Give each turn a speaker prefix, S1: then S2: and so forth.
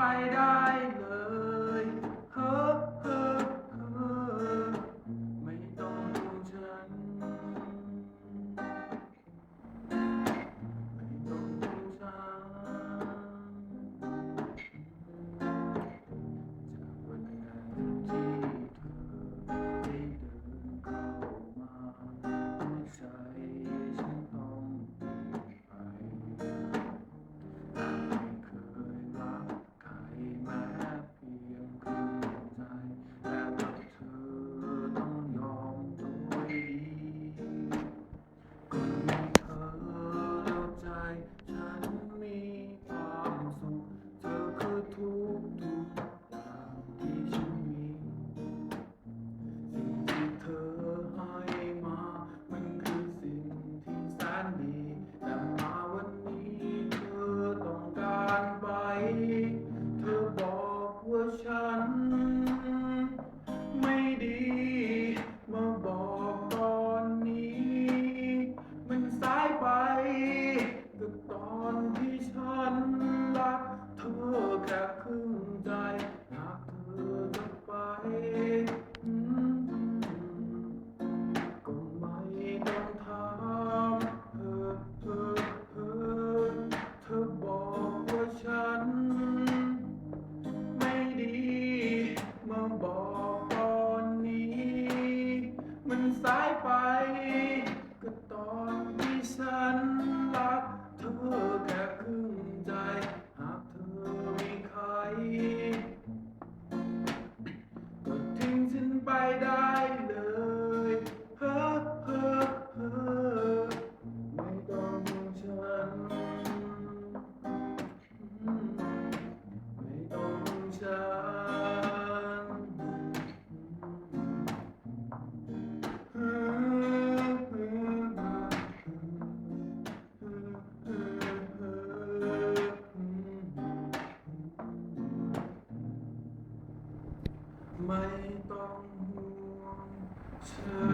S1: by thy อนที่ฉันรักเธอแค่ครึ่งใจหากเธอจะไปก็ไม่ต้องถามเธอเธอเธอเธอบอกว่าฉัน ไม่ดีมาบอกตอนนี้ มันสายไป ไม่ต้องห่วงเธอ